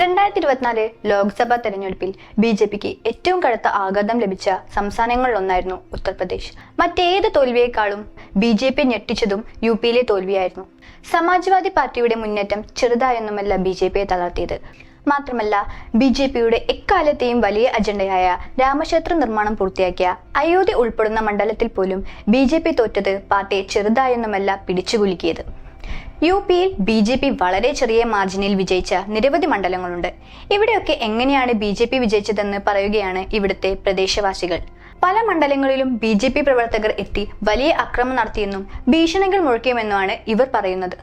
രണ്ടായിരത്തി ഇരുപത്തിനാല് ലോക്സഭാ തെരഞ്ഞെടുപ്പിൽ ബി ജെ പിക്ക് ഏറ്റവും കടുത്ത ആഘാതം ലഭിച്ച സംസ്ഥാനങ്ങളിലൊന്നായിരുന്നു ഉത്തർപ്രദേശ്. മറ്റേത് തോൽവിയേക്കാളും ബി ജെ പി ഞെട്ടിച്ചതും യു പിയിലെ തോൽവിയായിരുന്നു. സമാജ്വാദി പാർട്ടിയുടെ മുന്നേറ്റം ചെറുതായൊന്നുമല്ല ബി ജെ പിയെ തളർത്തിയത്. മാത്രമല്ല ബി ജെ പിയുടെ എക്കാലത്തെയും വലിയ അജണ്ടയായ രാമക്ഷേത്ര നിർമ്മാണം പൂർത്തിയാക്കിയ അയോധ്യ ഉൾപ്പെടുന്ന മണ്ഡലത്തിൽ പോലും ബി ജെ പി തോറ്റത് പാർട്ടിയെ ചെറുതായൊന്നുമല്ല പിടിച്ചുകുലുക്കിയത്. യു പിയിൽ ബി ജെ പി വളരെ ചെറിയ മാർജിനിൽ വിജയിച്ച നിരവധി മണ്ഡലങ്ങളുണ്ട്. ഇവിടെയൊക്കെ എങ്ങനെയാണ് ബി ജെ പി വിജയിച്ചതെന്ന് പറയുകയാണ് ഇവിടുത്തെ പ്രദേശവാസികൾ. പല മണ്ഡലങ്ങളിലും ബി ജെ പി പ്രവർത്തകർ എത്തി വലിയ അക്രമം നടത്തിയെന്നും ഭീഷണികൾ മുഴക്കിയുമെന്നുമാണ് ഇവർ പറയുന്നത്.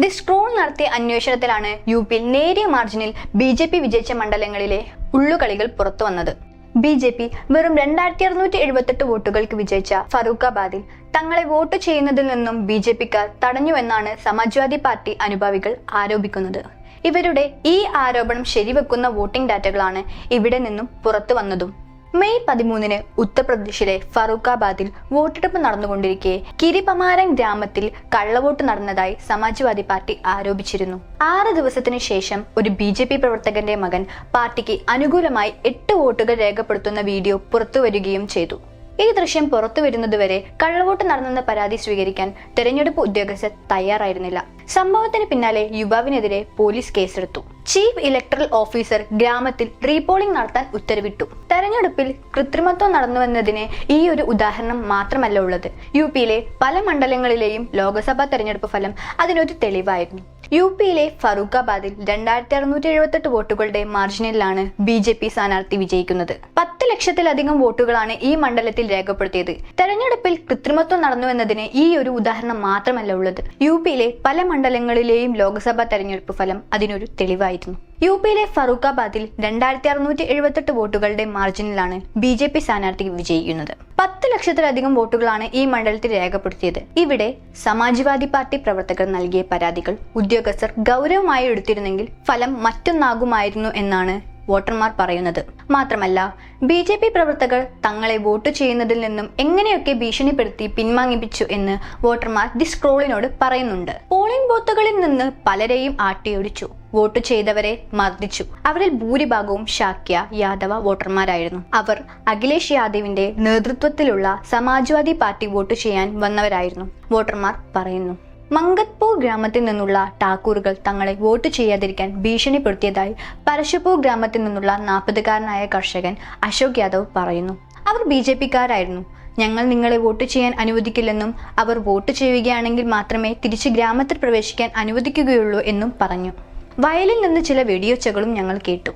ദി സ്ക്രോൾ നടത്തിയ അന്വേഷണത്തിലാണ് യു പിയിൽ നേരിയ മാർജിനിൽ ബി ജെ പി വിജയിച്ച മണ്ഡലങ്ങളിലെ ഉള്ളുകളികൾ പുറത്തു വന്നത് ബി ജെ പി വെറും രണ്ടായിരത്തി അറുന്നൂറ്റി എഴുപത്തെട്ട് വോട്ടുകൾക്ക് വിജയിച്ച ഫറൂഖാബാദിൽ തങ്ങളെ വോട്ട് ചെയ്യുന്നതിൽ നിന്നും ബി ജെ പിക്കാർ തടഞ്ഞുവെന്നാണ് സമാജ്വാദി പാർട്ടി അനുഭാവികൾ ആരോപിക്കുന്നത്. ഇവരുടെ ഈ ആരോപണം ശരിവെക്കുന്ന വോട്ടിംഗ് ഡാറ്റകളാണ് ഇവിടെ നിന്നും പുറത്തു വന്നതും മെയ് പതിമൂന്നിന് ഉത്തർപ്രദേശിലെ ഫറൂഖാബാദിൽ വോട്ടെടുപ്പ് നടന്നുകൊണ്ടിരിക്കെ. കിരിപമാരൻ ഗ്രാമത്തിൽ കള്ളവോട്ട് നടന്നതായി സമാജ്വാദി പാർട്ടി ആരോപിച്ചിരുന്നു. ആറ് ദിവസത്തിനു ശേഷം ഒരു ബി ജെ പി പ്രവർത്തകന്റെ മകൻ പാർട്ടിക്ക് അനുകൂലമായി എട്ട് വോട്ടുകൾ രേഖപ്പെടുത്തുന്ന വീഡിയോ പുറത്തുവരികയും ചെയ്തു. ഈ ദൃശ്യം പുറത്തു വരുന്നതുവരെ കള്ളവോട്ട് നടന്നെന്ന പരാതി സ്വീകരിക്കാൻ തെരഞ്ഞെടുപ്പ് ഉദ്യോഗസ്ഥർ തയ്യാറായിരുന്നില്ല. സംഭവത്തിന് പിന്നാലെ യുവാവിനെതിരെ പോലീസ് കേസെടുത്തു. ചീഫ് ഇലക്ട്രൽ ഓഫീസർ ഗ്രാമത്തിൽ റീപോളിംഗ് നടത്താൻ ഉത്തരവിട്ടു. തെരഞ്ഞെടുപ്പിൽ കൃത്രിമത്വം നടന്നുവെന്നതിന് ഈ ഒരു ഉദാഹരണം മാത്രമല്ല ഉള്ളത്. യു പിയിലെ പല മണ്ഡലങ്ങളിലെയും ലോക്സഭാ തെരഞ്ഞെടുപ്പ് ഫലം അതിനൊരു തെളിവായിരുന്നു. യു പിയിലെ ഫറൂഖാബാദിൽ രണ്ടായിരത്തി അറുന്നൂറ്റി എഴുപത്തെട്ട് വോട്ടുകളുടെ മാർജിനിലാണ് ബി ജെ പി സ്ഥാനാർത്ഥി വിജയിക്കുന്നത്. പത്ത് ലക്ഷത്തിലധികം വോട്ടുകളാണ് ഈ മണ്ഡലത്തിൽ രേഖപ്പെടുത്തിയത്. തെരഞ്ഞെടുപ്പിൽ കൃത്രിമത്വം നടന്നു എന്നതിന് ഈ ഒരു ഉദാഹരണം മാത്രമല്ല ഉള്ളത്. യു പിയിലെ പല മണ്ഡലങ്ങളിലെയും ലോക്സഭാ തെരഞ്ഞെടുപ്പ് ഫലം അതിനൊരു തെളിവായിരുന്നു. യു പിയിലെ ഫറൂഖാബാദിൽ രണ്ടായിരത്തി അറുന്നൂറ്റി എഴുപത്തെട്ട് വോട്ടുകളുടെ മാർജിനിലാണ് ബി ജെ പി സ്ഥാനാർത്ഥി വിജയിക്കുന്നത്. പത്ത് ലക്ഷത്തിലധികം വോട്ടുകളാണ് ഈ മണ്ഡലത്തിൽ രേഖപ്പെടുത്തിയത്. ഇവിടെ സമാജ്വാദി പാർട്ടി പ്രവർത്തകർ നൽകിയ പരാതികൾ ഉദ്യോഗസ്ഥർ ഗൗരവമായി എടുത്തിരുന്നെങ്കിൽ ഫലം മറ്റൊന്നാകുമായിരുന്നു എന്നാണ് വോട്ടർമാർ പറയുന്നത്. മാത്രമല്ല ബി ജെ പി പ്രവർത്തകർ തങ്ങളെ വോട്ട് ചെയ്യുന്നതിൽ നിന്നും എങ്ങനെയൊക്കെ ഭീഷണിപ്പെടുത്തി പിൻവാങ്ങിപ്പിച്ചു എന്ന് വോട്ടർമാർ ദി സ്ക്രോളിനോട് പറയുന്നുണ്ട്. പോളിംഗ് ബൂത്തുകളിൽ നിന്ന് പലരെയും ആട്ടിയൊടിച്ചു. വോട്ട് ചെയ്തവരെ മർദ്ദിച്ചു. അവരിൽ ഭൂരിഭാഗവും ശാക്യ യാദവ വോട്ടർമാരായിരുന്നു. അവർ അഖിലേഷ് യാദവിന്റെ നേതൃത്വത്തിലുള്ള സമാജ്വാദി പാർട്ടി വോട്ട് ചെയ്യാൻ വന്നവരായിരുന്നു വോട്ടർമാർ പറയുന്നു. മങ്കത്പൂർ ഗ്രാമത്തിൽ നിന്നുള്ള ടാക്കൂറുകൾ തങ്ങളെ വോട്ട് ചെയ്യാതിരിക്കാൻ ഭീഷണിപ്പെടുത്തിയതായി പരശുപൂർ ഗ്രാമത്തിൽ നിന്നുള്ള നാൽപ്പതുകാരനായ കർഷകൻ അശോക് യാദവ് പറയുന്നു. അവർ ബി ജെ പിക്കാരായിരുന്നു. ഞങ്ങൾ നിങ്ങളെ വോട്ട് ചെയ്യാൻ അനുവദിക്കില്ലെന്നും അവർ വോട്ട് ചെയ്യുകയാണെങ്കിൽ മാത്രമേ തിരിച്ച് ഗ്രാമത്തിൽ പ്രവേശിക്കാൻ അനുവദിക്കുകയുള്ളൂ എന്നും പറഞ്ഞു. വയലിൽ നിന്ന് ചില വെടിയൊച്ചകളും ഞങ്ങൾ കേട്ടു.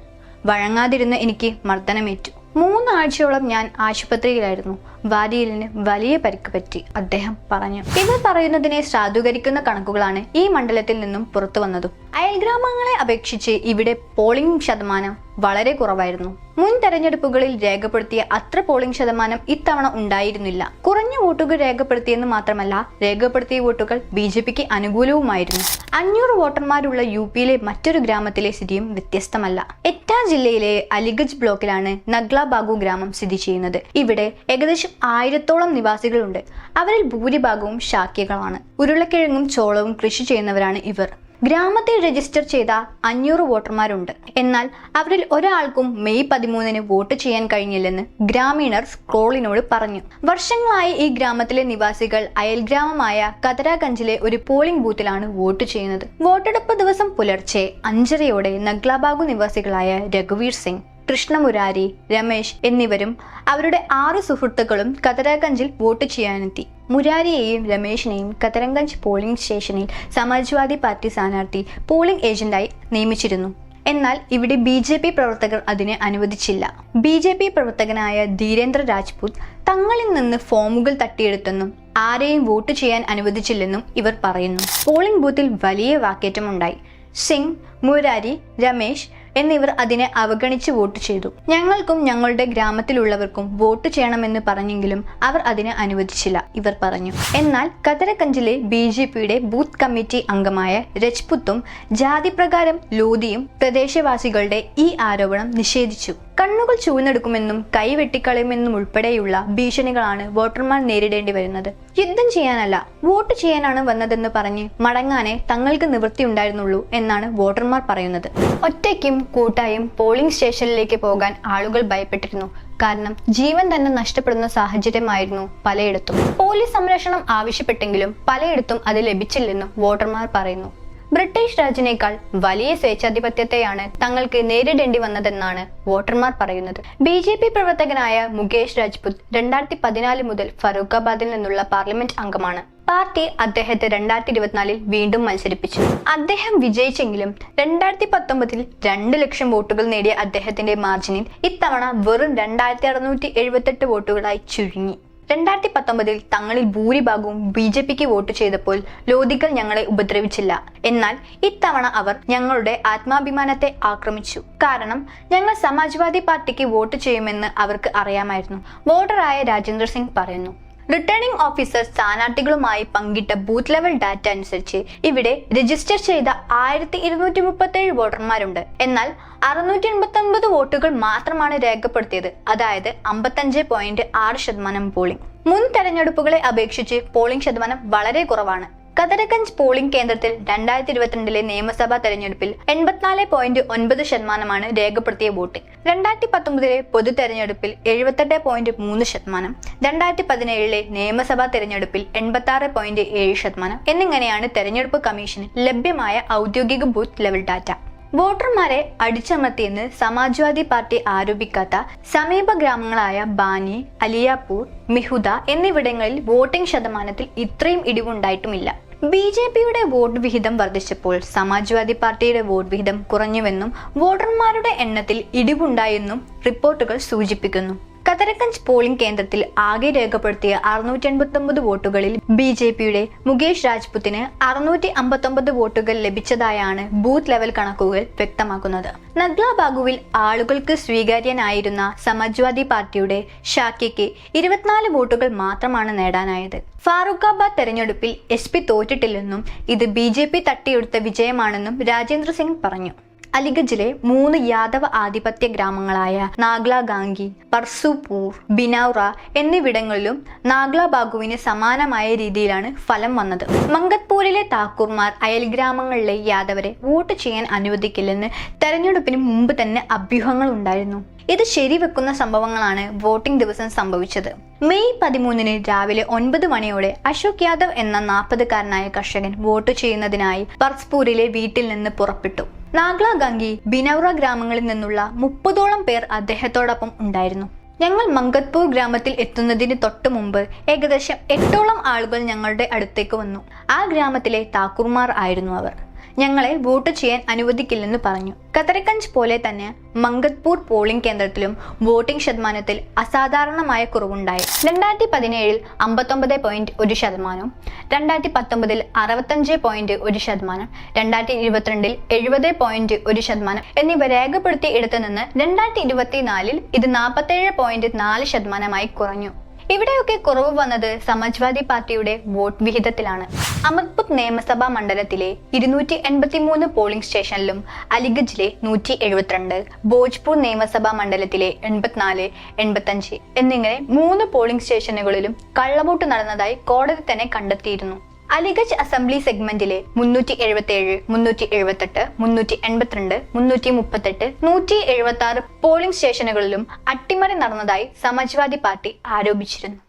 വഴങ്ങാതിരുന്ന് എനിക്ക് മർദ്ദനമേറ്റു. മൂന്നാഴ്ചയോളം ഞാൻ ആശുപത്രിയിലായിരുന്നു. വാരിയലിന് വലിയ പരിക്ക് പറ്റി അദ്ദേഹം പറഞ്ഞു. ഇവർ പറയുന്നതിനെ സാധൂകരിക്കുന്ന കണക്കുകളാണ് ഈ മണ്ഡലത്തിൽ നിന്നും പുറത്തു വന്നതും. അയൽഗ്രാമങ്ങളെ അപേക്ഷിച്ച് ഇവിടെ പോളിംഗ് ശതമാനം വളരെ കുറവായിരുന്നു. മുൻ തെരഞ്ഞെടുപ്പുകളിൽ രേഖപ്പെടുത്തിയ അത്ര പോളിംഗ് ശതമാനം ഇത്തവണ ഉണ്ടായിരുന്നില്ല. കുറഞ്ഞ വോട്ടുകൾ രേഖപ്പെടുത്തിയെന്ന് മാത്രമല്ല രേഖപ്പെടുത്തിയ വോട്ടുകൾ ബി ജെ പിക്ക് അനുകൂലവുമായിരുന്നു. അഞ്ഞൂറ് വോട്ടർമാരുള്ള യു പിയിലെ മറ്റൊരു ഗ്രാമത്തിലെ സ്ഥിതിയും വ്യത്യസ്തമല്ല. എറ്റാ ജില്ലയിലെ അലിഗജ് ബ്ലോക്കിലാണ് നഗ്ല ബാഗു ഗ്രാമം സ്ഥിതി ചെയ്യുന്നത്. ഇവിടെ ഏകദേശം ആയിരത്തോളം നിവാസികളുണ്ട്. അവരിൽ ഭൂരിഭാഗവും ശാക്യകളാണ്. ഉരുളക്കിഴങ്ങും ചോളവും കൃഷി ചെയ്യുന്നവരാണ് ഇവർ. ഗ്രാമത്തിൽ രജിസ്റ്റർ ചെയ്ത അഞ്ഞൂറ് വോട്ടർമാരുണ്ട്. എന്നാൽ അവരിൽ ഒരാൾക്കും മെയ് പതിമൂന്നിന് വോട്ട് ചെയ്യാൻ കഴിഞ്ഞില്ലെന്ന് ഗ്രാമീണർ സ്ക്രോളിനോട് പറഞ്ഞു. വർഷങ്ങളായി ഈ ഗ്രാമത്തിലെ നിവാസികൾ അയൽഗ്രാമമായ കതരാഗഞ്ചിലെ ഒരു പോളിംഗ് ബൂത്തിലാണ് വോട്ട് ചെയ്യുന്നത്. വോട്ടെടുപ്പ് ദിവസം പുലർച്ചെ അഞ്ചരയോടെ നഗ്ലാബാഗു നിവാസികളായ രഘുവീർ സിംഗ് കൃഷ്ണമുരാരി രമേശ് എന്നിവരും അവരുടെ ആറ് സുഹൃത്തുക്കളും കതരാഗഞ്ചിൽ വോട്ട് ചെയ്യാനെത്തി. മുരാരിയെയും രമേശിനെയും കതരംഗഞ്ച് പോളിംഗ് സ്റ്റേഷനിൽ സമാജ്വാദി പാർട്ടി സ്ഥാനാർത്ഥി പോളിംഗ് ഏജന്റായി നിയമിച്ചിരുന്നു. എന്നാൽ ഇവിടെ ബി ജെ പി പ്രവർത്തകർ അതിനെ അനുവദിച്ചില്ല. ബി ജെ പി പ്രവർത്തകനായ ധീരേന്ദ്ര രാജ്പുത് തങ്ങളിൽ നിന്ന് ഫോമുകൾ തട്ടിയെടുത്തെന്നും ആരെയും വോട്ട് ചെയ്യാൻ അനുവദിച്ചില്ലെന്നും ഇവർ പറയുന്നു. പോളിംഗ് ബൂത്തിൽ വലിയ വാക്കേറ്റമുണ്ടായി. സിംഗ് മുരാരി രമേശ് എന്നിവർ അതിനെ അവഗണിച്ച് വോട്ട് ചെയ്തു. ഞങ്ങൾക്കും ഞങ്ങളുടെ ഗ്രാമത്തിലുള്ളവർക്കും വോട്ട് ചെയ്യണമെന്ന് പറഞ്ഞെങ്കിലും അവർ അതിനെ അനുവദിച്ചില്ല ഇവർ പറഞ്ഞു. എന്നാൽ കതരക്കഞ്ചിലെ ബി ജെ പിയുടെ ബൂത്ത് കമ്മിറ്റി അംഗമായ രജ്പുത്തും ജാതി പ്രകാരം ലോധിയും പ്രദേശവാസികളുടെ ഈ ആരോപണം നിഷേധിച്ചു. കണ്ണുകൾ ചൂഴ്ന്നെടുക്കുമെന്നും കൈവെട്ടിക്കളയുമെന്നും ഉൾപ്പെടെയുള്ള ഭീഷണികളാണ് വോട്ടർമാർ നേരിടേണ്ടി വരുന്നത്. യുദ്ധം ചെയ്യാനല്ല വോട്ട് ചെയ്യാനാണ് വന്നതെന്ന് പറഞ്ഞ് മടങ്ങാനെ തങ്ങൾക്ക് നിവൃത്തിയുണ്ടായിരുന്നുള്ളൂ എന്നാണ് വോട്ടർമാർ പറയുന്നത്. ഒറ്റയ്ക്കും കൂട്ടായും പോളിംഗ് സ്റ്റേഷനിലേക്ക് പോകാൻ ആളുകൾ ഭയപ്പെട്ടിരുന്നു. കാരണം ജീവൻ തന്നെ നഷ്ടപ്പെടുന്ന സാഹചര്യമായിരുന്നു പലയിടത്തും. പോലീസ് സംരക്ഷണം ആവശ്യപ്പെട്ടെങ്കിലും പലയിടത്തും അത് ലഭിച്ചില്ലെന്നും വോട്ടർമാർ പറയുന്നു. ബ്രിട്ടീഷ് രാജിനേക്കാൾ വലിയ സ്വേച്ഛാധിപത്യത്തെയാണ് തങ്ങൾക്ക് നേരിടേണ്ടി വന്നതെന്നാണ് വോട്ടർമാർ പറയുന്നത്. ബി ജെ പി പ്രവർത്തകനായ മുകേഷ് രാജ്പുത് രണ്ടായിരത്തി പതിനാല് മുതൽ ഫറൂഖാബാദിൽ നിന്നുള്ള പാർലമെന്റ് അംഗമാണ്. പാർട്ടി അദ്ദേഹത്തെ രണ്ടായിരത്തി ഇരുപത്തിനാലിൽ വീണ്ടും മത്സരിപ്പിച്ചു. അദ്ദേഹം വിജയിച്ചെങ്കിലും രണ്ടായിരത്തി പത്തൊമ്പതിൽ രണ്ട് ലക്ഷം വോട്ടുകൾ നേടിയ അദ്ദേഹത്തിന്റെ മാർജിനിൽ ഇത്തവണ വെറും രണ്ടായിരത്തി അറുന്നൂറ്റി എഴുപത്തെട്ട് വോട്ടുകളായി ചുരുങ്ങി. രണ്ടായിരത്തി പത്തൊമ്പതിൽ തങ്ങളിൽ ഭൂരിഭാഗവും ബി ജെ പിക്ക് വോട്ട് ചെയ്തപ്പോൾ ലോധികൾ ഞങ്ങളെ ഉപദ്രവിച്ചില്ല. എന്നാൽ ഇത്തവണ അവർ ഞങ്ങളുടെ ആത്മാഭിമാനത്തെ ആക്രമിച്ചു. കാരണം ഞങ്ങൾ സമാജ്വാദി പാർട്ടിക്ക് വോട്ട് ചെയ്യുമെന്ന് അവർക്ക് അറിയാമായിരുന്നു. വോട്ടറായ രാജേന്ദ്ര സിംഗ് പറയുന്നു റിട്ടേണിംഗ് ഓഫീസർ സ്ഥാനാർത്ഥികളുമായി പങ്കിട്ട ബൂത്ത് ലെവൽ ഡാറ്റ അനുസരിച്ച് ഇവിടെ രജിസ്റ്റർ ചെയ്ത ആയിരത്തി ഇരുന്നൂറ്റി മുപ്പത്തി ഏഴ് വോട്ടർമാരുണ്ട്. എന്നാൽ അറുന്നൂറ്റി എൺപത്തി ഒൻപത് വോട്ടുകൾ മാത്രമാണ് രേഖപ്പെടുത്തിയത്. അതായത് അമ്പത്തഞ്ച് പോയിന്റ് ആറ് ശതമാനം പോളിംഗ് മുൻ തെരഞ്ഞെടുപ്പുകളെ അപേക്ഷിച്ച് പോളിംഗ് ശതമാനം വളരെ കുറവാണ്. കതരഗഞ്ച് പോളിംഗ് കേന്ദ്രത്തിൽ രണ്ടായിരത്തി ഇരുപത്തിരണ്ടിലെ നിയമസഭാ തെരഞ്ഞെടുപ്പിൽ എൺപത്തിനാല് പോയിന്റ് ഒൻപത് ശതമാനമാണ് രേഖപ്പെടുത്തിയ വോട്ട്. രണ്ടായിരത്തി പത്തൊമ്പതിലെ പൊതു തെരഞ്ഞെടുപ്പിൽ എഴുപത്തെട്ട് പോയിന്റ് മൂന്ന് ശതമാനം. രണ്ടായിരത്തി പതിനേഴിലെ നിയമസഭാ തെരഞ്ഞെടുപ്പിൽ എൺപത്തി ആറ് പോയിന്റ് ഏഴ് ശതമാനം. എന്നിങ്ങനെയാണ് തെരഞ്ഞെടുപ്പ് കമ്മീഷന് ലഭ്യമായ ഔദ്യോഗിക ബൂത്ത് ലെവൽ ഡാറ്റ. വോട്ടർമാരെ അടിച്ചമർത്തിയെന്ന് സമാജ്വാദി പാർട്ടി ആരോപിക്കാത്ത സമീപ ഗ്രാമങ്ങളായ ബാനി അലിയാപൂർ മിഹുദ എന്നിവിടങ്ങളിൽ വോട്ടിംഗ് ശതമാനത്തിൽ ഇത്രയും ഇടിവുണ്ടായിട്ടുമില്ല. ബി ജെ പിയുടെ വോട്ട് വിഹിതം വർദ്ധിച്ചപ്പോൾ സമാജ്വാദി പാർട്ടിയുടെ വോട്ട് വിഹിതം കുറഞ്ഞുവെന്നും വോട്ടർമാരുടെ എണ്ണത്തിൽ ഇടിവുണ്ടായെന്നും റിപ്പോർട്ടുകൾ സൂചിപ്പിക്കുന്നു. കതരക്കഞ്ച് പോളിംഗ് കേന്ദ്രത്തിൽ ആകെ രേഖപ്പെടുത്തിയ അറുന്നൂറ്റി എൺപത്തി ഒമ്പത് വോട്ടുകളിൽ ബി ജെ പിയുടെ മുകേഷ് രാജ്പുത്തിന് അറുന്നൂറ്റി അമ്പത്തൊമ്പത് വോട്ടുകൾ ലഭിച്ചതായാണ് ബൂത്ത് ലെവൽ കണക്കുകൾ വ്യക്തമാക്കുന്നത്. നഗ്ല ബാഗുവിൽ ആളുകൾക്ക് സ്വീകാര്യനായിരുന്ന സമാജ്വാദി പാർട്ടിയുടെ ഷാക്കിക്ക് ഇരുപത്തിനാല് വോട്ടുകൾ മാത്രമാണ് നേടാനായത്. ഫാറൂഖാബാദ് തെരഞ്ഞെടുപ്പിൽ എസ് പി തോറ്റിട്ടില്ലെന്നും ഇത് ബി ജെ പി തട്ടിയെടുത്ത വിജയമാണെന്നും രാജേന്ദ്ര സിംഗ് പറഞ്ഞു. അലിഗജിലെ മൂന്ന് യാദവ ആധിപത്യ ഗ്രാമങ്ങളായ നാഗ്ല ഗാംഗി പർസുപൂർ ബിനൌറ എന്നിവിടങ്ങളിലും നാഗ്ല ബാഗുവിന് സമാനമായ രീതിയിലാണ് ഫലം വന്നത്. മങ്കത്പൂരിലെ താക്കൂർമാർ അയൽ ഗ്രാമങ്ങളിലെ യാദവരെ വോട്ട് ചെയ്യാൻ അനുവദിക്കില്ലെന്ന് തെരഞ്ഞെടുപ്പിന് മുമ്പ് തന്നെ അഭ്യൂഹങ്ങൾ ഉണ്ടായിരുന്നു. ഇത് ശരിവെക്കുന്ന സംഭവങ്ങളാണ് വോട്ടിംഗ് ദിവസം സംഭവിച്ചത്. മെയ് പതിമൂന്നിന് രാവിലെ ഒൻപത് മണിയോടെ അശോക് യാദവ് എന്ന നാൽപ്പതുകാരനായ കർഷകൻ വോട്ട് ചെയ്യുന്നതിനായി പർസ്പൂരിലെ വീട്ടിൽ നിന്ന് പുറപ്പെട്ടു. നാഗ്ല ഗംഗി ബിനൌറ ഗ്രാമങ്ങളിൽ നിന്നുള്ള മുപ്പതോളം പേർ അദ്ദേഹത്തോടൊപ്പം ഉണ്ടായിരുന്നു. ഞങ്ങൾ മങ്കത്പൂർ ഗ്രാമത്തിൽ എത്തുന്നതിന് തൊട്ട് മുമ്പ് ഏകദേശം എട്ടോളം ആളുകൾ ഞങ്ങളുടെ അടുത്തേക്ക് വന്നു. ആ ഗ്രാമത്തിലെ താക്കൂർമാർ ആയിരുന്നു അവർ. ഞങ്ങളെ വോട്ട് ചെയ്യാൻ അനുവദിക്കില്ലെന്ന് പറഞ്ഞു. കതരക്കഞ്ച് പോലെ തന്നെ മംഗത്പൂർ പോളിംഗ് കേന്ദ്രത്തിലും വോട്ടിംഗ് ശതമാനത്തിൽ അസാധാരണമായ കുറവുണ്ടായി. രണ്ടായിരത്തി പതിനേഴിൽ അമ്പത്തൊമ്പത് പോയിന്റ് ഒരു ശതമാനം രണ്ടായിരത്തി പത്തൊമ്പതിൽ അറുപത്തഞ്ച് പോയിന്റ് ഒരു ശതമാനം രണ്ടായിരത്തി ഇരുപത്തിരണ്ടിൽ എഴുപത് പോയിന്റ് ഒരു ശതമാനം എന്നിവ രേഖപ്പെടുത്തിയ എടുത്തു നിന്ന് രണ്ടായിരത്തി ഇരുപത്തിനാലിൽ ഇത് നാൽപ്പത്തേഴ് പോയിന്റ് നാല് ശതമാനമായി കുറഞ്ഞു. ഇവിടെയൊക്കെ കുറവ് വന്നത് സമാജ്വാദി പാർട്ടിയുടെ വോട്ട് വിഹിതത്തിലാണ്. അമർപുത് നിയമസഭാ മണ്ഡലത്തിലെ ഇരുന്നൂറ്റി എൺപത്തി മൂന്ന് പോളിംഗ് സ്റ്റേഷനിലും അലിഗഞ്ചിലെ നൂറ്റി എഴുപത്തിരണ്ട് ഭോജ്പൂർ നിയമസഭാ മണ്ഡലത്തിലെ എൺപത്തിനാല് എൺപത്തഞ്ച് എന്നിങ്ങനെ മൂന്ന് പോളിംഗ് സ്റ്റേഷനുകളിലും കള്ളവോട്ട് നടന്നതായി കോടതി തന്നെ കണ്ടെത്തിയിരുന്നു. അലിഗജ് അസംബ്ലി സെഗ്മെന്റിലെ മുന്നൂറ്റി എഴുപത്തി ഏഴ് മുന്നൂറ്റി എഴുപത്തെട്ട് മുന്നൂറ്റി എൺപത്തിരണ്ട് മുന്നൂറ്റി മുപ്പത്തെട്ട് നൂറ്റി എഴുപത്തി ആറ് പോളിംഗ് സ്റ്റേഷനുകളിലും അട്ടിമറി നടന്നതായി സമാജ്വാദി പാർട്ടി ആരോപിച്ചിരുന്നു.